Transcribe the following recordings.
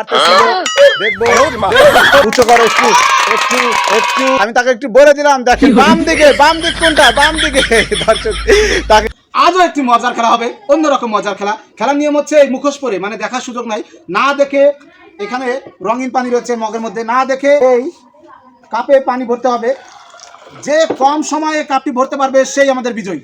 পারতেছিল দেখব। উঁচু করো একটু একটু একটু। আমি তাকে একটু বলে দিলাম দেখেন বাম দিকে বাম দিক কোনটা? বাম দিকে। দর্শক তাকে আজও একটি মজার খেলা হবে অন্যরকম মজার খেলা। খেলার নিয়ম হচ্ছে এই মুখোশ পরে মানে দেখার সুযোগ নাই। না দেখে এখানে রঙিন পানি রয়েছে মগের মধ্যে না দেখে এই কাপে পানি ভরতে হবে। যে কম সময়ে কাপটি ভরতে পারবে সেই আমাদের বিজয়ী।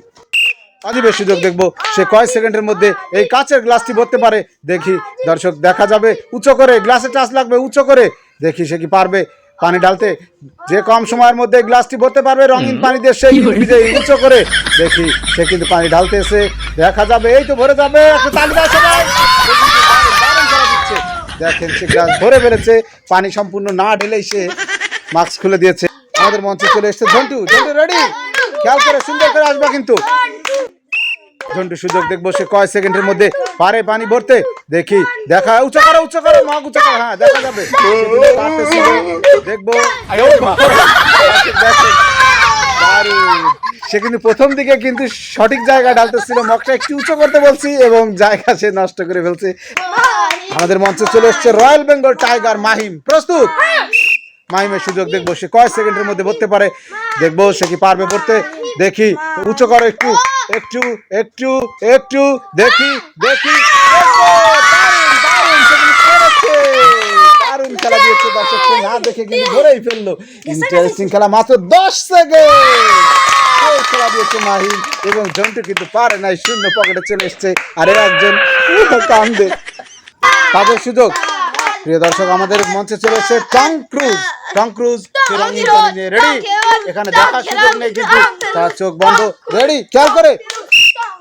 আজিবের সুযোগ দেখব। সে কয় সেকেন্ডের মধ্যে এই কাচের গ্লাসটি ভরতে পারে? দেখি দর্শক দেখা যাবে। উঁচু করে গ্লাসে টাচ লাগবে উঁচু করে। দেখি সে কি পারবে পানি ঢালতে? যে কম সময়ের মধ্যে গ্লাসটি ভরতে পারবে রঙিন পানি দিয়ে সেই বিজয়ী উঁচু করে। দেখি সে কিন্তু পানি ঢালতে এসে দেখা যাবে এই তো ভরে যাবে। দেখেন সে গ্লাস ভরে ফেলেছে। পানি সম্পূর্ণ না ঢেলেই সে মাস্ক খুলে দিয়েছে। আমাদের মঞ্চে চলে এসেছে ঝন্টু। ঝন্টু রেডি খেয়াল করে সুন্দর করে আসবা কিন্তু। ঝন্টু সুযোগ দেখব। সে কয় সেকেন্ডের মধ্যে পারে পানি ভরতে? দেখি। দেখা, উঁচু করো উঁচু করো, মগ উঁচু করো। হ্যাঁ দেখা যাবে। দেখব। সে কিন্তু প্রথম দিকে কিন্তু সঠিক জায়গা ঢালতেছিল মগটা একটু উঁচু করতে বলছি এবং জায়গা সে নষ্ট করে ফেলছে। আমাদের মঞ্চে চলে এসছে রয়্যাল বেঙ্গল টাইগার মাহিম। প্রস্তুত? মাহিমের সুযোগ দেখব। সে কয় সেকেন্ডের মধ্যে ভরতে পারে? দেখব, সে কি পারবে পড়তে দেখি। উঁচু করো একটু। একটু একটু একটু, দেখি দেখি। খেলা দিয়েছে না দেখে কিন্তু ধরেই ফেলল। ইন্টারেস্টিং খেলা মাত্র দশ খেলা দিয়েছে এবং কিন্তু পারে নাই পকেটে চলে একজন তাদের সুযোগ। প্রিয় দর্শক, আমাদের মঞ্চে চলে এসেছে টং ক্রুজ। টং ক্রুজ সে রঙিন পানি নিয়ে রেডি এখানে দেখার সুযোগ নেই কিন্তু তার চোখ বন্ধ। রেডি খেয়াল করে।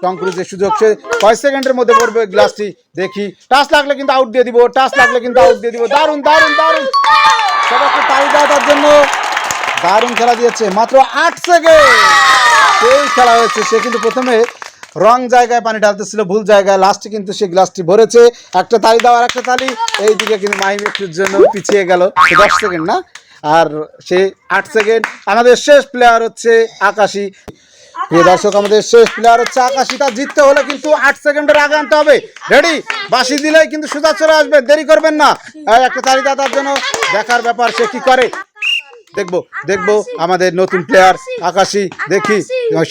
টং ক্রুজের সুযোগ সে কয় সেকেন্ডের মধ্যে পড়বে গ্লাসটি দেখি। টাচ লাগলে কিন্তু আউট দিয়ে দিব টাচ লাগলে কিন্তু আউট দিয়ে দিব। দারুণ দারুণ দারুণ। সবাইকে তালি দেওয়া তার জন্য দারুণ খেলা দিয়েছে। মাত্র আট সেকেন্ড সেই খেলা হয়েছে। সে কিন্তু প্রথমে রং জায়গায় পানি ঢালতেছিল ভুল জায়গায়। লাস্টে কিন্তু সে গ্লাসটি ভরেছে। একটা তালি দাও আর একটা তালি এইদিকে কিন্তু মাহিম একটুর জন্য পিছিয়ে গেল। দশ সেকেন্ড না? আর সে আট সেকেন্ড আমাদের শেষ প্লেয়ার হচ্ছে আকাশি। দর্শক, আমাদের শেষ প্লেয়ার হচ্ছে আকাশি। তা জিততে হলে কিন্তু আট সেকেন্ডের আগে আনতে হবে। রেডি বাসি দিলেই কিন্তু সোজা চলে আসবে। দেরি করবেন না। একটা চাহিদা তার জন্য দেখার ব্যাপার সে কি করে? দেখব দেখব আমাদের নতুন প্লেয়ার আকাশি দেখি।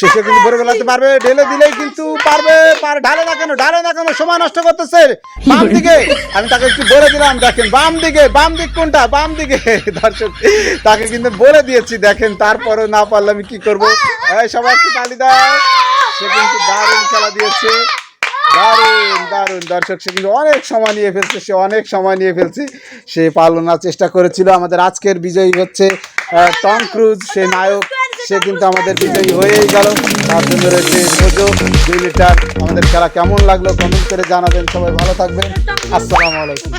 শেষে কিন্তু ভরে বেলাতে পারবে ঢেলে দিলেই কিন্তু পারবে পার ঢালে না কেন ঢালে না কেন সময় নষ্ট করতেছে। বাম দিকে আমি তাকে একটু বলে দিলাম দেখেন বাম দিকে বাম দিক কোনটা? বাম দিকে দর্শক তাকে কিন্তু বলে দিয়েছি দেখেন তারপরেও না পারলে আমি কি করব? এই সবাই একটু তালি দাও। সে কিন্তু দারুণ খেলা দিয়েছে। দারুণ দারুণ। দর্শক সে কিন্তু অনেক সময় নিয়ে ফেলছে সে অনেক সময় নিয়ে ফেলছে। সে পালনার চেষ্টা করেছিল। আমাদের আজকের বিজয়ী হচ্ছে টম ক্রুজ, সে নায়ক, সে কিন্তু আমাদের বিজয়ী হয়েই গেল। তার জন্য রয়েছে সোজো দুই লিটার আমাদের খেলা কেমন লাগল? কমেন্ট করে জানাবেন। সবাই ভালো থাকবেন। আসসালামু আলাইকুম।